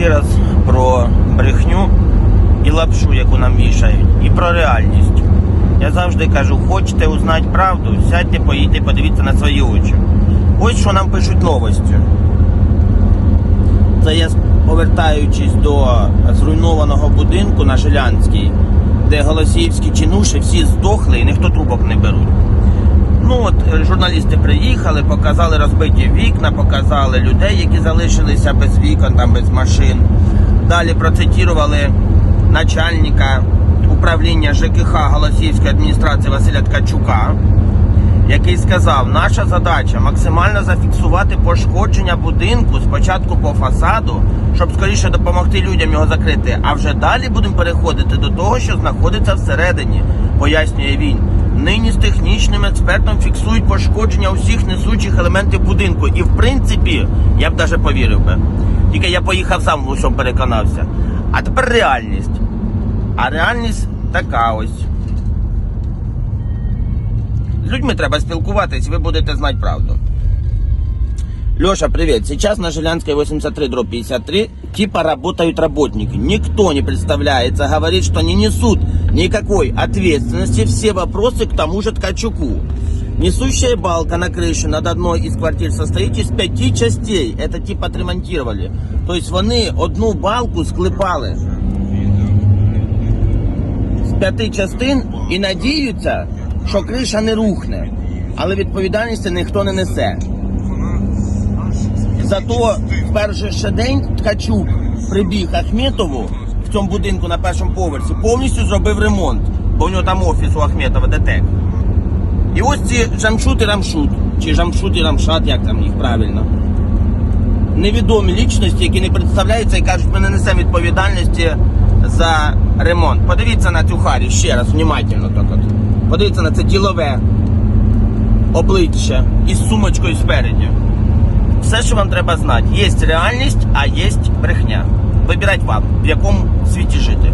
ще раз про брехню і лапшу, яку нам вішають, і про реальність. Я завжди кажу, хочете узнати правду, сядьте, поїдьте, подивіться на свої очі. Ось що нам пишуть новості. Це я повертаючись до зруйнованого будинку на Жилянській, де голосіївські чинуші всі здохли і ніхто трубок не беруть. Ну от е, журналісти приїхали, показали розбиті вікна, показали людей, які залишилися без вікон, там без машин. Далі процитували начальника управління ЖКХ Голосіївської адміністрації Василя Ткачука, який сказав, наша задача максимально зафіксувати пошкодження будинку спочатку по фасаду, щоб скоріше допомогти людям його закрити. А вже далі будемо переходити до того, що знаходиться всередині, пояснює він. Нині з технічним експертом фіксують пошкодження усіх несучих елементів будинку. І в принципі, я б навіть повірив би. Тільки я поїхав сам в усьому переконався. А тепер реальність. А реальність така ось. З людьми треба спілкуватись, ви будете знати правду. Леша, привет. Сейчас на Жилянской 83 дробь 53 типа работают работники. Никто не представляется, говорит, что не несут никакой ответственности. Все вопросы к тому же Ткачуку. Несущая балка на крыше над одной из квартир состоит из пяти частей. Это типа отремонтировали. То есть вони одну балку склепали з п'яти частин і надіються, що криша не рухне. Але відповідальності ніхто не несе. Зато в перший ще день Ткачук прибіг Ахметову в цьому будинку на першому поверсі, повністю зробив ремонт, бо в нього там офіс у Ахметова ДТЕК. І ось ці Жамшут і Рамшут, чи Жамшут і Рамшат, як там їх правильно. Невідомі лічності, які не представляються і кажуть, ми не несемо відповідальності за ремонт. Подивіться на цю Харі ще раз, внимательно так от. Подивіться на це ділове обличчя із сумочкою спереді. Все, що вам треба знати, є реальність, а є брехня. Вибирать вам, в якому світі жити.